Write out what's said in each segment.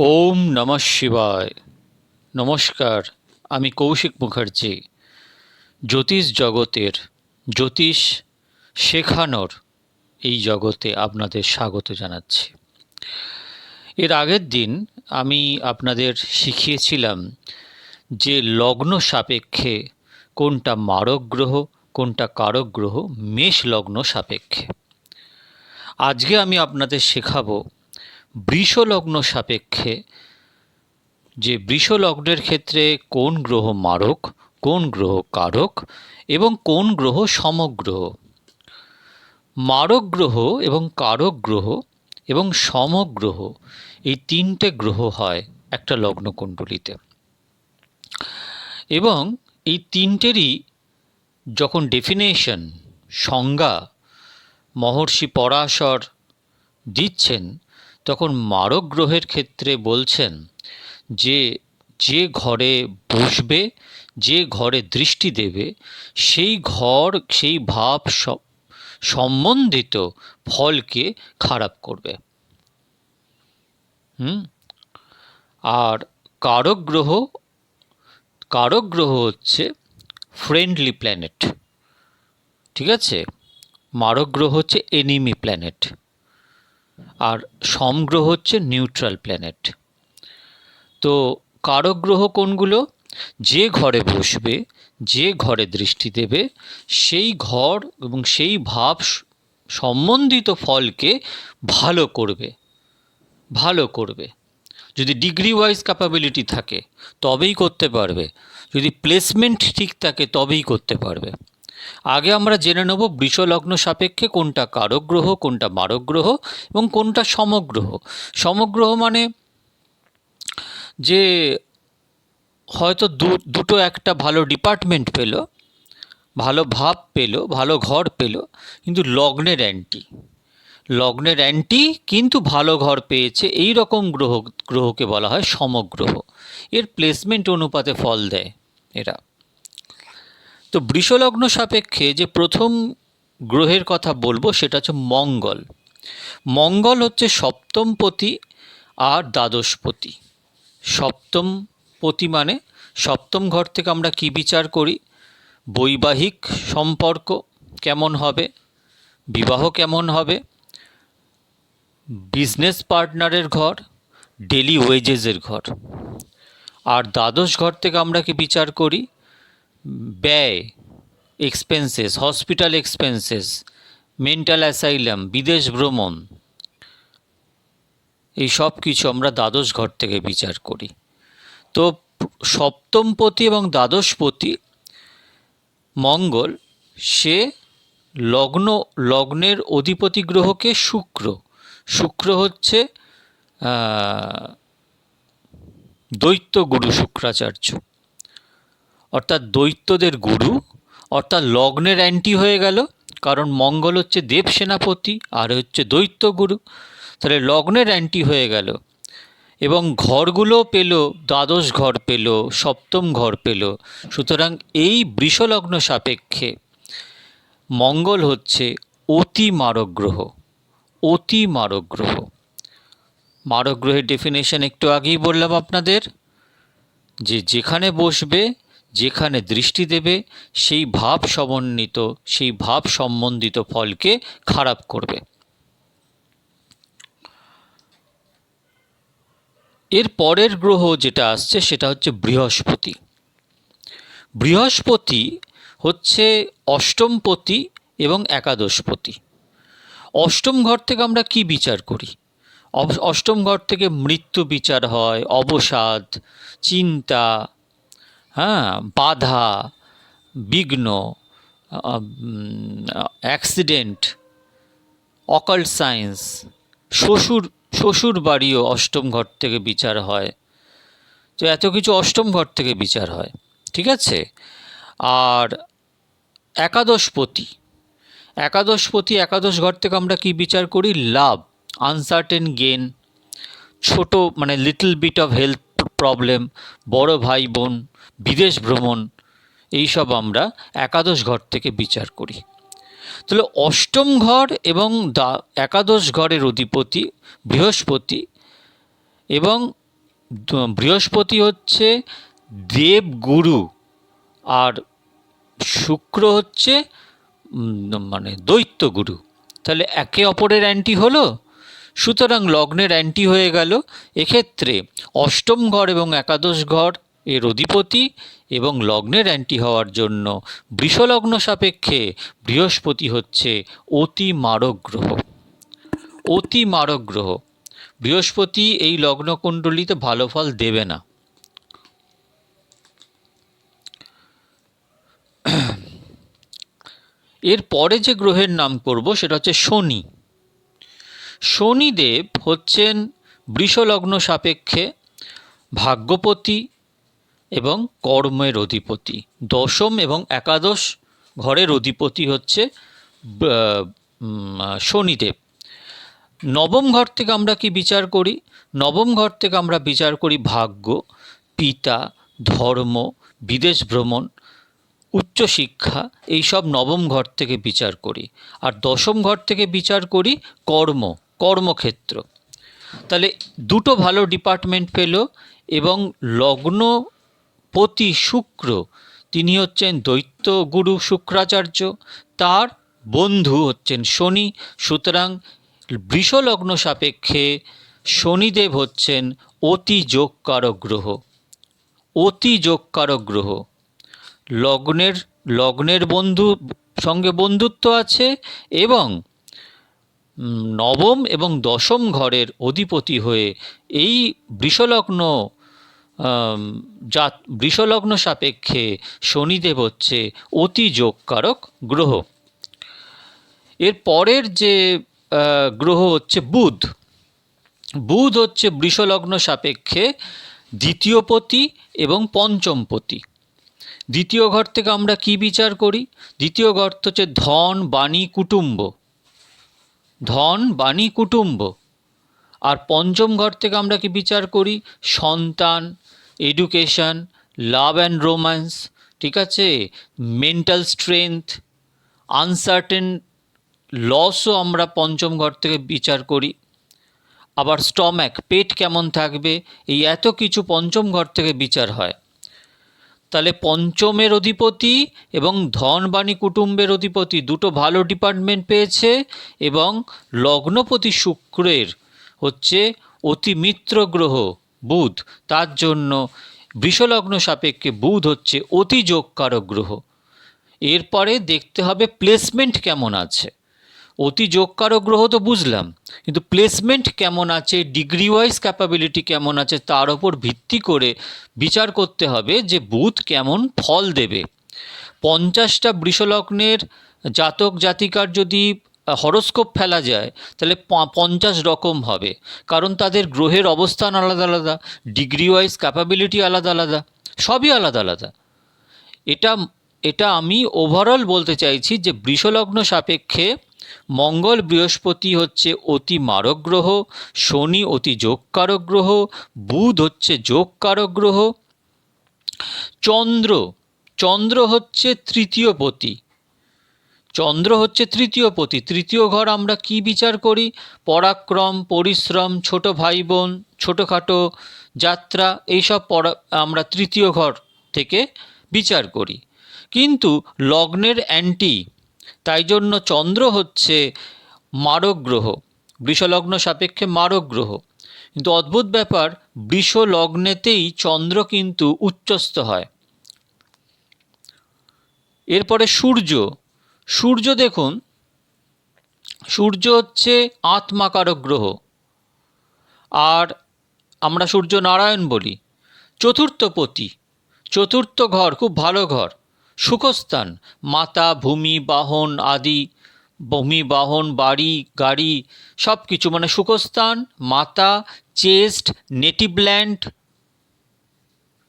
ওম নমঃ শিবায়। নমস্কার, আমি কৌশিক মুখার্জি। জ্যোতিষ জগতের জ্যোতিষ শেখানোর এই জগতে আপনাদের স্বাগত জানাচ্ছি। এর আগের দিন আমি আপনাদের শিখিয়েছিলাম যে লগ্ন সাপেক্ষে কোনটা মারক গ্রহ, কোনটা কারক গ্রহ, মেষ লগ্ন সাপেক্ষে। আজকে আমি আপনাদের শেখাবো বৃষ লগ্ন সাপেক্ষে, যে বৃষলগ্নের ক্ষেত্রে কোন গ্রহ মারক, কোন গ্রহ কারক এবং কোন গ্রহ সমগ্রহ মারক গ্রহ এবং কারক গ্রহ এবং সমগ্রহ এই তিনটে গ্রহ হয় একটা লগ্নকুণ্ডলিতে। এবং এই তিনটেরই যখন ডেফিনেশন সংজ্ঞা, মহর্ষি পরাশর দিচ্ছেন তখন মারক গ্রহের ক্ষেত্রে বলছেন যে যে ঘরে বসবে, যে ঘরে দৃষ্টি দেবে, সেই ঘর, সেই ভাব সম্বন্ধিত ফলকে খারাপ করবে। হুম? আর কারক গ্রহ কারক গ্রহ হচ্ছে ফ্রেন্ডলি প্ল্যানেট ঠিক আছে? মারক গ্রহ হচ্ছে এনিমি প্ল্যানেট আর সমগ্রহ হচ্ছে নিউট্রাল প্ল্যানেট তো কারক গ্রহ কোনগুলো? যে ঘরে বসবে, যে ঘরে দৃষ্টি দেবে, সেই ঘর এবং সেই ভাব সম্বন্ধিত ফলকে ভালো করবে ভালো করবে। যদি ডিগ্রি ওয়াইজ ক্যাপাবিলিটি থাকে, তবেই করতে পারবে। যদি প্লেসমেন্ট ঠিক থাকে, তবেই করতে পারবে। আগে আমরা জেনে নেব বৃষলগ্ন সাপেক্ষে কোনটা কারক গ্রহ কোনটা মারক গ্রহ এবং কোনটা সমগ্রহ। সমগ্রহ মানে যে হয়তো দুটো একটা ভালো ডিপার্টমেন্ট পেল, ভালো ভাব পেল, ভালো ঘর পেল, কিন্তু লগ্নের অ্যান্টি লগ্নের অ্যান্টি কিন্তু ভালো ঘর পেয়েছে, এই রকম গ্রহ, গ্রহকে বলা হয় সমগ্রহ। এর প্লেসমেন্ট অনুপাতে ফল দেয় এরা। তো বৃষলগ্ন সাপেক্ষে যে প্রথম গ্রহের কথা বলব, সেটা হচ্ছে মঙ্গল। মঙ্গল হচ্ছে সপ্তমপতি আর দ্বাদশপতি। সপ্তম পতি মানে সপ্তম ঘর থেকে আমরা কি বিচার করি? বৈবাহিক সম্পর্ক কেমন হবে? বিবাহ কেমন হবে? বিজনেস পার্টনারের ঘর, ডেলি ওয়েজেসের ঘর। আর দ্বাদশ ঘর থেকে আমরা কি বিচার করি? ব্যয় expenses hospital expenses mental asylum বিদেশ ভ্রমণ, এই সব কিছু আমরা দ্বাদশ ঘর থেকে বিচার করি। তো সপ্তমপতি এবং দ্বাদশপতি মঙ্গল, সে লগ্ন, লগ্নের অধিপতি গ্রহকে শুক্র। শুক্র হচ্ছে দৈত্য গুরু শুক্রাচার্য। অর্থাৎ দৈত্যদের গুরু, অর্থাৎ লগ্নের অ্যান্টি হয়ে গেল, কারণ মঙ্গল হচ্ছে দেব সেনাপতি, আর হচ্ছে দৈত্য গুরু। তাহলে লগ্নের অ্যান্টি হয়ে গেল। এবং ঘরগুলো পেল, দ্বাদশ ঘর পেল, সপ্তম ঘর পেল। সুতরাং এই বৃষলগ্ন সাপেক্ষে মঙ্গল হচ্ছে অতি মারক গ্রহ অতি মারক গ্রহ মারক গ্রহের ডেফিনেশন একটু আগেই বললাম আপনাদের, যে যেখানে বসবে যেখানে দৃষ্টি দেবে, সেই ভাব সমন্বিত, সেই ভাব সম্বন্ধিত ফলকে খারাপ করবে। এর পরের গ্রহ যেটা আসছে, সেটা হচ্ছে বৃহস্পতি। বৃহস্পতি হচ্ছে অষ্টমপতি এবং একাদশপতি। অষ্টম ঘর থেকে আমরা কি বিচার করি? অষ্টম ঘর থেকে মৃত্যু বিচার হয়, অবসাদ, চিন্তা হ্যাঁ বাধা, বিঘ্ন অ্যাক্সিডেন্ট অকাল্ট সায়েন্স শ্বশুর শ্বশুর বাড়িও অষ্টম ঘর থেকে বিচার হয়। তো এত কিছু অষ্টম ঘর থেকে বিচার হয়, ঠিক আছে? আর একাদশপতি একাদশপতি, একাদশ ঘর থেকে আমরা কি বিচার করি? লাভ আনসার্টেন গেন ছোট মানে little bit of health problem বড় ভাই বোন বিদেশ ভ্রমণ, এইসব আমরা একাদশ ঘর থেকে বিচার করি। তাহলে অষ্টম ঘর এবং দা, একাদশ ঘরের অধিপতি বৃহস্পতি এবং বৃহস্পতি হচ্ছে দেব গুরু আর শুক্র হচ্ছে মানে দৈত্য গুরু। তাহলে একে অপরের অ্যান্টি হলো সুতরাং লগ্নের অ্যান্টি হয়ে গেল। এক্ষেত্রে অষ্টম ঘর এবং একাদশ ঘর এর অধিপতি এবং লগ্নের অ্যান্টি হওয়ার জন্য বৃষলগ্ন সাপেক্ষে বৃহস্পতি হচ্ছে অতি মারক গ্রহ অতি মারক গ্রহ বৃহস্পতি এই লগ্নকুণ্ডলিতে ভালো ফল দেবে না। এর পরে যে গ্রহের নাম করব সেটা হচ্ছে শনি। শনিদেব হচ্ছেন বৃষলগ্ন সাপেক্ষে ভাগ্যপতি এবং কর্মের অধিপতি। দশম এবং একাদশ ঘরের অধিপতি হচ্ছে শনিদেব। নবম ঘর থেকে আমরা কি বিচার করি? নবম ঘর থেকে আমরা বিচার করি ভাগ্য, পিতা, ধর্ম, বিদেশ ভ্রমণ উচ্চশিক্ষা এইসব নবম ঘর থেকে বিচার করি। আর দশম ঘর থেকে বিচার করি কর্ম। কর্মক্ষেত্র। তাহলে দুটো ভালো ডিপার্টমেন্ট পেল এবং লগ্ন পতি শুক্র তিনি হচ্ছেন দৈত্য গুরু শুক্রাচার্য, তার বন্ধু হচ্ছেন শনি, সুতরাং বৃষলগ্ন সাপেক্ষে শনিদেব হচ্ছেন অতি যোগকারক গ্রহ। অতি যোগকারক গ্রহ। লগ্নের লগ্নের বন্ধু, সঙ্গে বন্ধুত্ব আছে এবং নবম এবং দশম ঘরের অধিপতি হয়ে এই বৃষলগ্ন জাত, বৃষলগ্ন সাপেক্ষে শনিদেব হচ্ছে অতি যোগকারক গ্রহ। এর পরের যে গ্রহ হচ্ছে বুধ। বুধ হচ্ছে বৃষলগ্ন সাপেক্ষে দ্বিতীয়পতি এবং পঞ্চমপতি। দ্বিতীয় ঘর থেকে আমরা কি বিচার করি? দ্বিতীয় ঘর হচ্ছে ধন, বাণী, কুটুম্ব। ধন, বাণী, কুটুম্ব। আর পঞ্চম ঘর থেকে আমরা কি বিচার করি? সন্তান এডুকেশন লাভ অ্যান্ড রোম্যান্স ঠিক আছে? মেন্টাল স্ট্রেংথ আনসার্টেন লসও আমরা পঞ্চম ঘর থেকে বিচার করি। আবার স্টম্যাক পেট কেমন থাকবে? এই এত কিছু পঞ্চম ঘর থেকে বিচার হয়। তাহলে পঞ্চমের অধিপতি এবং ধনবাণী কুটুম্বের অধিপতি দুটো ভালো ডিপার্টমেন্ট পেয়েছে এবং লগ্নপতি শুক্রের হচ্ছে অতি মিত্র গ্রহ বুধ। তার জন্য বৃষলগ্ন সাপেক্ষে বুধ হচ্ছে অতি যোগকারক গ্রহ। এরপরে দেখতে হবে প্লেসমেন্ট কেমন আছে। অতি যোগকারক গ্রহ তো বুঝলাম, কিন্তু প্লেসমেন্ট কেমন আছে ডিগ্রি ওয়াইজ ক্যাপাবিলিটি কেমন আছে, তার ওপর ভিত্তি করে বিচার করতে হবে যে বুধ কেমন ফল দেবে। পঞ্চাশটা বৃষলগ্নের জাতক জাতিকার যদি হরস্কোপ ফেলা যায়, তাহলে পঞ্চাশ রকম হবে, কারণ তাদের গ্রহের অবস্থান আলাদা আলাদা ডিগ্রি ওয়াইজ ক্যাপাবিলিটি আলাদা আলাদা, সবই আলাদা আলাদা। এটা এটা আমি ওভারঅল বলতে চাইছি যে বৃষলগ্ন সাপেক্ষে মঙ্গল বৃহস্পতি হচ্ছে অতি মারক গ্রহ শনি অতি যোগকারক গ্রহ বুধ হচ্ছে যোগকারক গ্রহ চন্দ্র চন্দ্র হচ্ছে তৃতীয় পতি। চন্দ্র হচ্ছে তৃতীয় পতি। তৃতীয় ঘর আমরা কি বিচার করি? পরাক্রম, পরিশ্রম, ছোট ভাই বোন ছোটোখাটো যাত্রা, এইসব পড়া আমরা তৃতীয় ঘর থেকে বিচার করি। কিন্তু লগ্নের অ্যান্টি তাই জন্য চন্দ্র হচ্ছে মারক গ্রহ বৃষলগ্ন সাপেক্ষে মারক গ্রহ কিন্তু অদ্ভুত ব্যাপার বৃষ লগ্নেতেই চন্দ্র কিন্তু উচ্চস্থ হয়। এরপরে সূর্য। সূর্য দেখুন, সূর্য হচ্ছে আত্মাকারক গ্রহ আর আমরা সূর্য নারায়ণ বলি চতুর্থ পতি চতুর্থ ঘর, খুব ভালো ঘর। সুখস্থান। মাতা, ভূমি, বাহন আদি, ভূমি, বাহন, বাড়ি, গাড়ি সব কিছু মানে সুখস্থান, মাতা, চেস্ট, নেটিভ ল্যান্ড,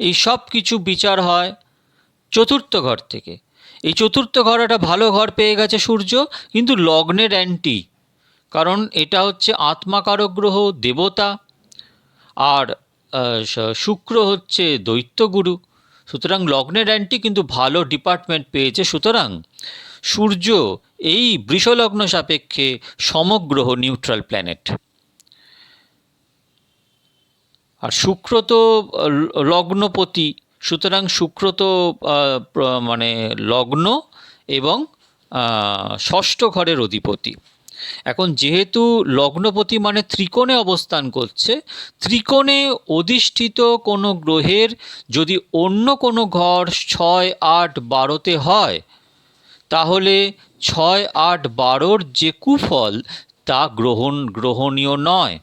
এই সব কিছু বিচার হয় চতুর্থ ঘর থেকে। এই চতুর্থ ঘর একটা ভালো ঘর পেয়ে গেছে সূর্য, কিন্তু লগ্নের অ্যান্টি, কারণ এটা হচ্ছে আত্মাকারক গ্রহ, দেবতা, আর শুক্র হচ্ছে দৈত্যগুরু সুতরাং লগ্নের অ্যান্টি কিন্তু ভালো ডিপার্টমেন্ট পেয়েছে, সুতরাং সূর্য এই বৃষলগ্ন সাপেক্ষে সমগ্রহ নিউট্রাল প্ল্যানেট আর শুক্র তো লগ্নপতি, সুতরাং শুক্র তো মানে লগ্ন এবং ষষ্ঠ ঘরের অধিপতি। এখন যেহেতু লগ্নপতি মানে ত্রিকোণে অবস্থান করছে, ত্রিকোণে অধিষ্ঠিত কোনো গ্রহের যদি অন্য কোনো ঘর ছয়, আট, বারোতে হয়, তাহলে ছয়, আট, বারোর যে কুফল তা গ্রহণ, গ্রহণীয় নয়।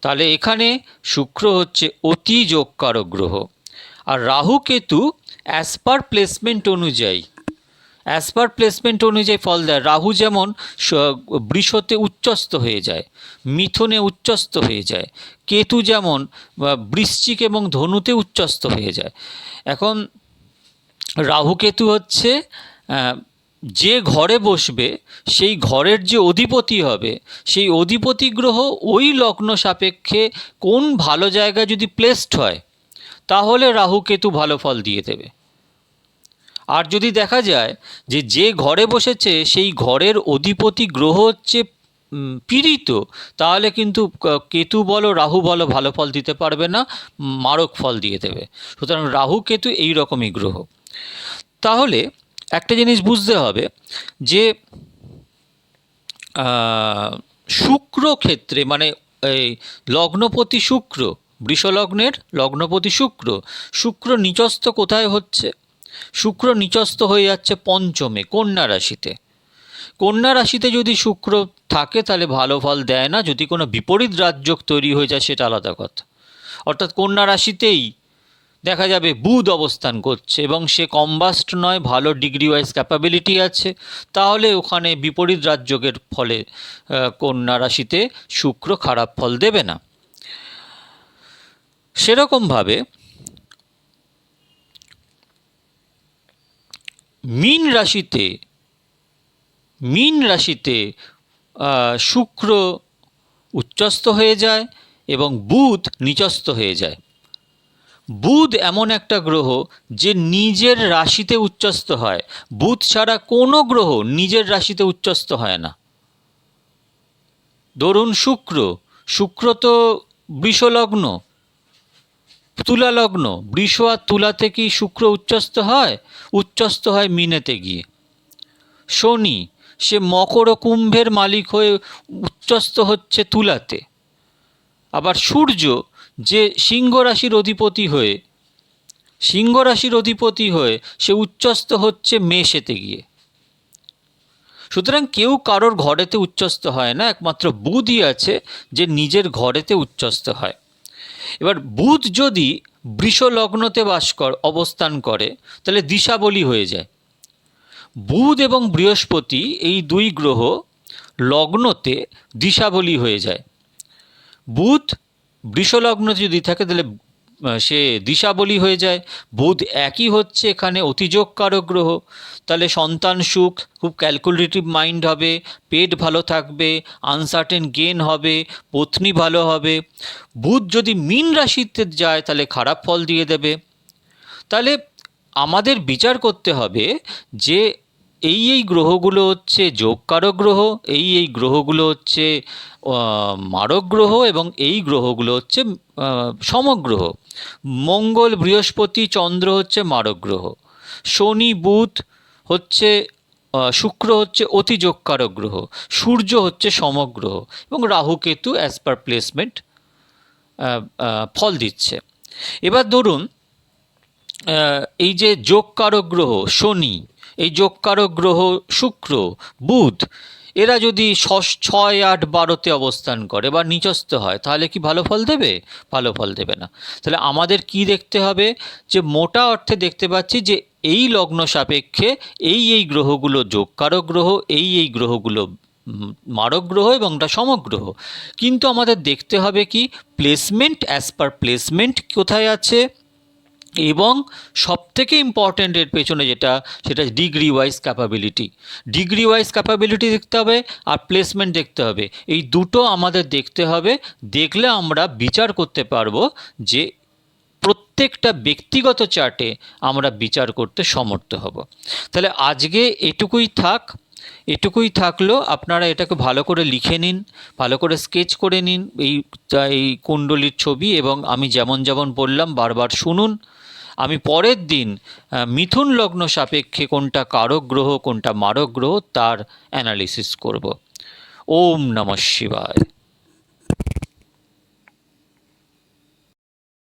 তাহলে এখানে শুক্র হচ্ছে অতি যোগকারক গ্রহ। আর Rahu Ketu as per placement অনুযায়ী। অ্যাজ পার প্লেসমেন্ট অনুযায়ী ফল দেয়। রাহু যেমন বৃষতে উচ্চস্ত হয়ে যায়, মিথুনে উচ্চস্ত হয়ে যায়, কেতু যেমন বৃশ্চিক এবং ধনুতে উচ্চস্ত হয়ে যায়। এখন রাহু কেতু হচ্ছে যে ঘরে বসবে, সেই ঘরের যে অধিপতি হবে, সেই অধিপতি গ্রহ ওই লগ্ন সাপেক্ষে কোন ভালো জায়গায় যদি প্লেসড হয়, তাহলে রাহু কেতু ভালো ফল দিয়ে দেবে। আর যদি দেখা যায় যে যে ঘরে বসেছে, সেই ঘরের অধিপতি গ্রহ হচ্ছে পীড়িত, তাহলে কিন্তু কেতু বলো, রাহু বলো, ভালো ফল দিতে পারবে না, মারক ফল দিয়ে দেবে। সুতরাং রাহু, কেতু এই রকমই গ্রহ। তাহলে একটা জিনিস বুঝতে হবে যে শুক্র ক্ষেত্রে মানে এই লগ্নপতি শুক্র, বৃষলগ্নের লগ্নপতি শুক্র শুক্র নিচস্থ কোথায় হচ্ছে? শুক্র নিচস্থ হয়ে যাচ্ছে পঞ্চমে, কন্যা রাশিতে। কন্যা রাশিতে যদি শুক্র থাকে, তাহলে ভালো ফল দেয় না। যদি কোনো বিপরীত রাজযোগ তৈরি হয়ে যায়, সেটা আলাদা কথা। অর্থাৎ কন্যা রাশিতেই দেখা যাবে বুধ অবস্থান করছে এবং সে কম্বাস্ট নয়, ভালো ডিগ্রি ওয়াইজ ক্যাপাবিলিটি আছে। তাহলে ওখানে বিপরীত রাজযোগের ফলে কন্যা রাশিতে শুক্র খারাপ ফল দেবে না। সেরকমভাবে মীন রাশিতে মীন রাশিতে শুক্র উচ্চস্থ হয়ে যায় এবং বুধ নিচস্থ হয়ে যায়। বুধ এমন একটা গ্রহ যে নিজের রাশিতে উচ্চস্থ হয়। বুধ ছাড়া কোনো গ্রহ নিজের রাশিতে উচ্চস্থ হয় না। ধরুন শুক্র শুক্র তো বৃষলগ্ন তুলা লগ্ন, বৃষ আর তুলাতে কি শুক্র উচ্চস্ত হয়? উচ্চস্থ হয় মিনেতে গিয়ে। শনি, সে মকর ও কুম্ভের মালিক হয়ে উচ্চস্থ হচ্ছে তুলাতে। আবার সূর্য, যে সিংহ রাশির অধিপতি হয়ে, সিংহ রাশির অধিপতি হয়ে সে উচ্চস্থ হচ্ছে মেষেতে গিয়ে। সুতরাং কেউ কারোর ঘরেতে উচ্চস্থ হয় না, একমাত্র বুধই আছে যে নিজের ঘরেতে উচ্চস্থ হয়। এবার বুধ যদি বৃষ লগ্নতে বাস কর, অবস্থান করে, তাহলে দিশাবলী হয়ে যায়। বুধ এবং বৃহস্পতি এই দুই গ্রহ লগ্নতে দিশাবলী হয়ে যায়। বুধ বৃষলগ্ন যদি থাকে, তাহলে সে দিশাবলী হয়ে যায়। বুধ একই হচ্ছে এখানে অতিযোগকারক গ্রহ। তাহলে সন্তান সুখ, খুব ক্যালকুলেটিভ মাইন্ড হবে, পেট ভালো থাকবে আনসার্টেন গেন হবে, পত্নী ভালো হবে। বুধ যদি মিন রাশিতে যায়, তাহলে খারাপ ফল দিয়ে দেবে। তাহলে আমাদের বিচার করতে হবে যে এই এই গ্রহগুলো হচ্ছে যোগকারক গ্রহ, এই এই গ্রহগুলো হচ্ছে মারক গ্রহ এবং এই গ্রহগুলো হচ্ছে সমগ্রহ। মঙ্গল, বৃহস্পতি, চন্দ্র হচ্ছে মারক গ্রহ। শনি, বুধ হচ্ছে শুক্র হচ্ছে অতি যোগকারক গ্রহ। সূর্য হচ্ছে সমগ্রহ এবং Rahu Ketu as per placement ফল দিচ্ছে। এবার ধরুন এই যে যোগকারক গ্রহ, শনি এই যোগকারক গ্রহ শুক্র, বুধ, এরা যদি ছয়, আট, বারোতে অবস্থান করে বা নিচস্থ হয়, তাহলে কি ভালো ফল দেবে? ভালো ফল দেবে না। তাহলে আমাদের কি দেখতে হবে? যে মোটা অর্থে দেখতে পাচ্ছি যে এই লগ্ন সাপেক্ষে এই এই গ্রহগুলো যোগকারক গ্রহ, এই এই গ্রহগুলো মারক গ্রহ এবং ওটা সমগ্রহ। কিন্তু আমাদের দেখতে হবে কি প্লেসমেন্ট অ্যাজ পার প্লেসমেন্ট কোথায় আছে? এবং সবথেকে ইম্পর্ট্যান্ট এর পেছনে যেটা, সেটা degree wise capability degree wise capability দেখতে হবে আর প্লেসমেন্ট দেখতে হবে। এই দুটো আমাদের দেখতে হবে। দেখলে আমরা বিচার করতে পারব যে প্রত্যেকটা ব্যক্তিগত চার্টে আমরা বিচার করতে সমর্থ হব। তাহলে আজকে এটুকুই থাক। এটুকুই থাকল আপনারা এটাকে ভালো করে লিখে নিন, ভালো করে স্কেচ করে নিন। এই এই কুণ্ডলীর ছবি এবং আমি যেমন যেমন বললাম বারবার শুনুন। আমি পরের দিন মিথুন লগ্ন সাপেক্ষে কোনটা কারক গ্রহ, কোনটা মারক গ্রহ, তার অ্যানালিসিস করব। ওম নমঃ শিবায়।